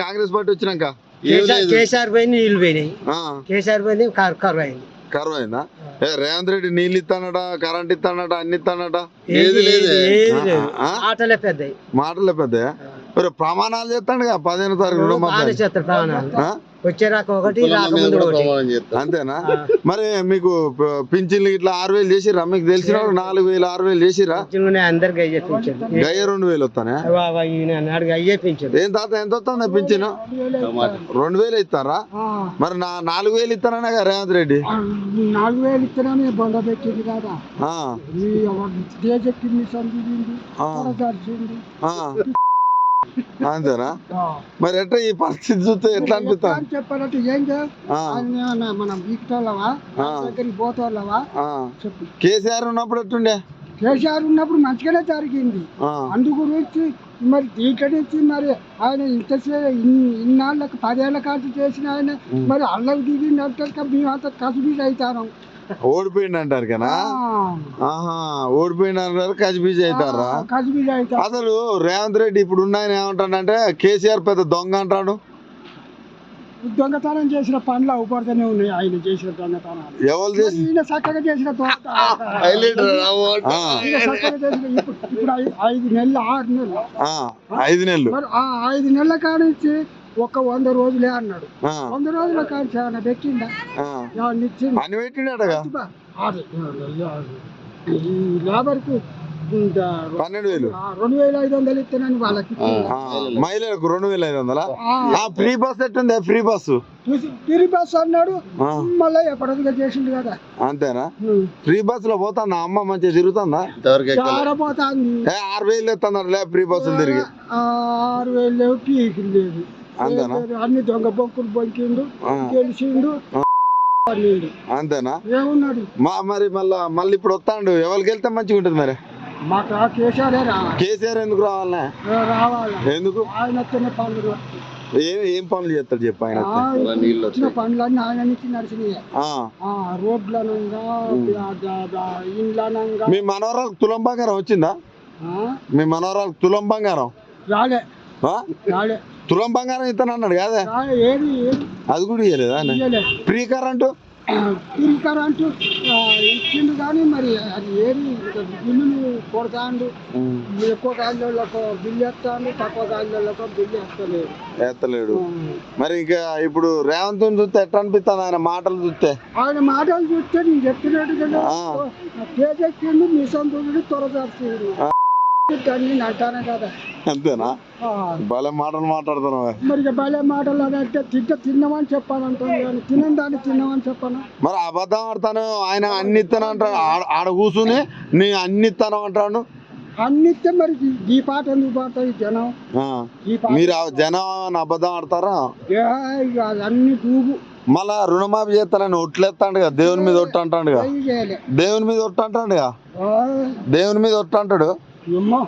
Congress party వచ్చినాక కేసీఆర్ పోయింది నీళ్ళు పోయినాయి. కేసీఆర్ పోయింది కరు కరువు అయింది కరువు అయిందా ఏ రేవంత్ రెడ్డి నీళ్ళు ఇస్తానట కరెంట్ ఇస్తానట అన్ని ఇస్తానట? ఏది లేదు. ఆటలే పెద్దవి మాటలే పెద్ద మరి ప్రమాణాలు చేస్తాడు కదా పదిహేను తారీఖు అంతేనా. మరి మీకు పింఛన్లు ఇట్లా ఆరు వేలు చేసిరా మీకు తెలిసిన నాలుగు వేలు ఆరు వేలు చేసిరా గయ్య రెండు వేలు వస్తానే? ఏం తాత ఎంత వస్తుంది పింఛను. రెండు వేలు ఇస్తారా? మరి నా నాలుగు వేలు కదా రేవంత్ రెడ్డి. నాలుగు వేలు ఇస్తేనే బొంద పెట్టింది కదా. ఆ, అంతేనా? మరి ఎట్లా ఈ పరిస్థితి చూస్తే ఎట్లా అనిపిస్తా? చెప్పాలంటే ఏం మనం వీక్టోళ్ళవా ఆ. దగ్గరికి పోతోళ్ళవా. చెప్పు. కేసీఆర్ ఉన్నప్పుడు ఎట్టుండే? కేసీఆర్ ఉన్నప్పుడు మంచిగానే జరిగింది. అందు గురించి మరి దీంట్లో నుంచి మరి ఆయన ఇన్ని- ఇన్నాళ్ళకి పదేళ్ళ కాటు చేసిన ఆయన మరి అల్లకి దిగింది అంటే మేమంతా కసిబీజ్ అవుతాను. ఓడిపోయిండు అంటారు కదా ఆహా. ఓడిపోయిండు అంటారు కసిబీజీ అవుతారా అసలు రేవంత్ రెడ్డి ఇప్పుడు ఉన్న ఆయన ఏమంటాడంటే కేసీఆర్ పెద్ద దొంగ అంటాడు. దొంగతనం చేసిన పనులు అవుపడుతూనే ఉన్నాయి ఆయన చేసిన దొంగతనాలు. ఎవరు చేసి ఈయన చక్కగా చేసిన ఇప్పుడు ఐదు నెలలు ఆరు నెలలు. ఆ, ఐదు నెలలు. మరి ఆ ఐదు నెలల కానించి ఒక వంద రోజులే అన్నాడు. వంద రోజుల కానించి ఏమైనా పెట్టిందా ఆ. ఏమన్నా ఇచ్చింది అని ఈ లేబర్కు పన్నెండు వేలు. రెండు వేల ఐదు వందలు ఇస్తానని వాళ్ళకి. ఆ, మహిళలకు రెండు వేల ఐదు వందలా? ఫ్రీ బస్ ఎట్టుంది? Free bus. తిరిగి బస్ అన్నాడు. మళ్ళీ ఎప్పటిదిగా చేసిండు కదా. అంతేనా? ఫ్రీ బస్లో పోతుందా? అమ్మ మంచిగా తిరుగుతుందా? ఏ ఆరు వేలు ఎత్తున్నారు లే ఫ్రీ బస్సులు తిరిగి. ఆరు వేలు లేవు పీకులు లేదు. అంతేనా? అన్ని దొంగ బొక్కులు బొంకిండు గెలిచిండు. అంతేనా? మా మరి మళ్ళా మళ్ళీ ఇప్పుడు వస్తాడు. ఎవరికి వెళ్తే మంచిగా ఉంటుంది మరి? కేసీఆరే ఎందుకు రావాలనే? రావాలి. ఎందుకు. ఏం ఏం పనులు చేస్తాడు చెప్పు ఆయన పనులన్నీ నుంచి నడిచినాయి. రోడ్లనంగా ఇండ్లనంగా. మీ మనవరాలకు తులం బంగారం వచ్చిందా? మీ మనవరాలకు తులం బంగారం? రాలే. తులం బంగారం ఇస్తాను అన్నాడు కాదే? అది కూడా ఇయ్యలేదా ఫ్రీ కరెంటు తిరిగి కరెంటు ఇచ్చిండు కానీ మరి అది ఏది బిల్లులు కొడతాండు. ఎక్కువ గాలిలోకి బిల్లు వేస్తాండు తక్కువ గాలిలోకి బిల్లు వేస్తలేదు. ఎత్తలేడు మరి ఇంకా ఇప్పుడు రేవంత్ చూస్తే ఎట్లా అనిపిస్తుంది ఆయన మాటలు చూస్తే? ఆయన మాటలు చూస్తే నేను చెప్పినట్టు కదా. తేజెక్కిండు మిషన్ అంటాను కదా అంతేనా? భలే మాటలు మాట్లాడుతున్నావు. మరి భలే మాటలు తింటే తిన్నామని చెప్పాను అంటాను కానీ తినని దాన్ని తిన్నామని చెప్పాను. మరి అబద్ధం ఆడతాను ఆయన అన్ని ఇస్తాను అంటాడు. ఆడ- కూర్చుని నీ అన్ని ఇస్తాను అంటాడు. అన్నిస్తే మరి ఈ- పాట ఎందుకు పాడతాయి జనం? మీరు జనం అబద్ధం ఆడతారా? అన్ని డూబు మళ్ళా రుణమాఫీ చేస్తానని ఒట్లేస్తాడు కదా దేవుని మీద ఒట్టు అంటాడు దేవుని మీద ఒట్టు అంటాడు దేవుని మీద ఒట్టు అంటాడు. ఏమ్మో?